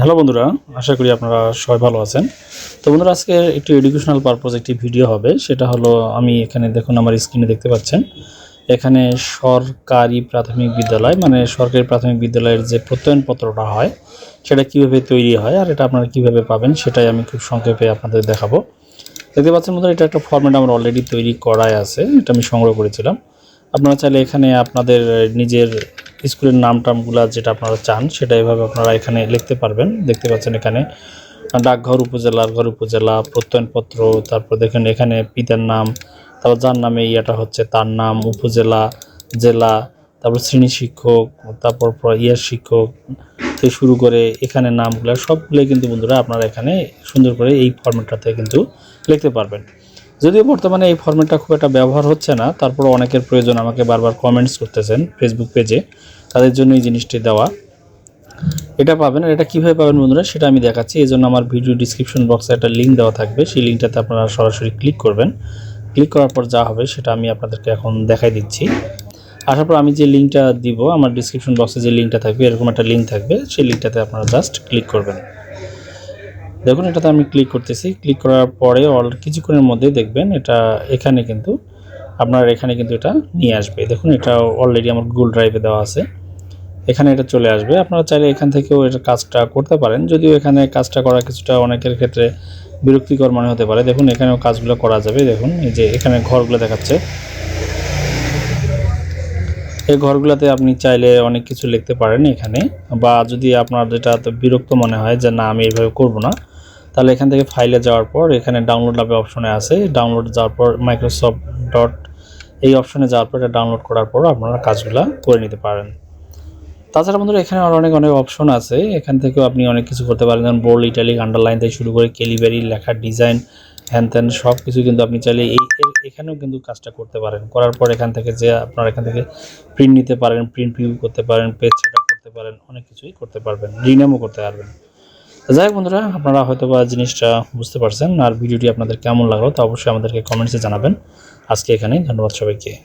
Hello বন্ধুরা, আশা করি আপনারা সবাই ভালো আছেন। তো বন্ধুরা, আজকে একটি এডুকেশনাল পারপোজ একটি ভিডিও হবে। সেটা হলো, আমি এখানে দেখুন আমার স্ক্রিনে দেখতে পাচ্ছেন। এখানে সরকারি প্রাথমিক বিদ্যালয় মানে সরকারি প্রাথমিক বিদ্যালয়ের যে প্রত্যয়নপত্রটা হয়, সেটা কীভাবে তৈরি হয় আর এটা আপনারা কীভাবে পাবেন, সেটাই আমি খুব সংক্ষেপে আপনাদের দেখাবো। দেখতে পাচ্ছেন বন্ধুরা, এটা একটা ফর্মেট আমার অলরেডি তৈরি করাই আছে, এটা আমি সংগ্রহ করেছিলাম। আপনারা চাইলে এখানে আপনাদের নিজের স্কুলের নাম টামগুলো যেটা আপনারা চান, সেটা এভাবে আপনারা এখানে লিখতে পারবেন। দেখতে পাচ্ছেন এখানে, ডাকঘর উপজেলার ঘর উপজেলা, প্রত্যয়নপত্র, তারপর দেখেন এখানে পিতার নাম, তারপর যার নামে ইয়াটা হচ্ছে, তার নাম, উপজেলা, জেলা, তারপর শ্রেণি শিক্ষক, তারপর ইয়ার শিক্ষক, থেকে শুরু করে এখানে নামগুলো, সবগুলোই কিন্তু বন্ধুরা আপনারা এখানে সুন্দর করে এই ফর্মেটটাতে কিন্তু লিখতে পারবেন। যদিও বর্তমানে এই ফর্মেটটা খুব একটা ব্যবহার হচ্ছে না তারপর অনেকের প্রয়োজন আমাকে বারবার কমেন্টস করতেছেন ফেসবুক পেজে তাদের জন্য এই জিনিসটি দেওয়া। এটা পাবেন আর এটা কীভাবে পাবেন বন্ধুরা সেটা আমি দেখাচ্ছি এই জন্য আমার ভিডিও ডিসক্রিপশন বক্সে একটা লিঙ্ক দেওয়া থাকবে, সেই লিঙ্কটাতে আপনারা সরাসরি ক্লিক করবেন। ক্লিক করার পর যা হবে সেটা আমি আপনাদেরকে এখন দেখাই দিচ্ছি। আসার পর আমি যে লিঙ্কটা দিব, আমার ডিসক্রিপশন বক্সে যে লিঙ্কটা থাকবে, এরকম একটা লিঙ্ক থাকবে, সেই লিঙ্কটাতে আপনারা জাস্ট ক্লিক করবেন। দেখুন, এটাতে আমি ক্লিক করতেছি। ক্লিক করার পরে অল কিছুক্ষণের মধ্যে দেখবেন এটা এখানে কিন্তু আপনার এখানে কিন্তু এটা নিয়ে আসবে। দেখুন, এটা অলরেডি আমার গুগল ড্রাইভে দেওয়া আছে। এখানে এটা চলে আসবে। আপনারা চাইলে এখান থেকেও এটা কাজটা করতে পারেন। যদিও এখানে কাজটা করা কিছুটা অনেকের ক্ষেত্রে বিরক্তিকর মনে হতে পারে। দেখুন, এখানেও কাজগুলো করা যাবে। দেখুন, এই যে এখানে ঘরগুলো দেখাচ্ছে। এই ঘরগুলোতে আপনি চাইলে অনেক কিছু লিখতে পারেন এখানে। বা যদি আপনার যেটা বিরক্ত মনে হয় যে, না, আমি এইভাবে করব না। তাহলে এখান থেকে ফাইলে যাওয়ার পর এখানে ডাউনলোড নামে অপশনে আছে। ডাউনলোড যাওয়ার পর মাইক্রোসফট ডট এই অপশনে যাওয়ার পর এটা ডাউনলোড করার পর আপনারা কাজগুলো করে নিতে পারেন। তাছাড়া বন্ধুরা, এখানে আর অনেক অনেক অপশন আছে। এখান থেকেও আপনি অনেক কিছু করতে পারেন। যেমন বোল্ড ইটালিক আন্ডারলাইন থেকে শুরু করে কেলিভারি লেখার ডিজাইন হ্যান ত্যান সব কিছু কিন্তু আপনি চাইলে এই এখানেও কিন্তু কাজটা করতে পারেন। করার পর এখান থেকে যে আপনারা এখান থেকে প্রিন্ট নিতে পারেন প্রিন্ট ভিউ করতে পারেন পেজ সেট করতে পারেন, অনেক কিছুই করতে পারবেন। রিনেমও করতে পারবেন। যাই হোক বন্ধুরা, আপনারা হয়তো বা জিনিসটা বুঝতে পারছেন, আর ভিডিওটি আপনাদের কেমন লাগল তা অবশ্যই আমাদেরকে কমেন্টসে জানাবেন। আজকে এখানে ধন্যবাদ সবাইকে।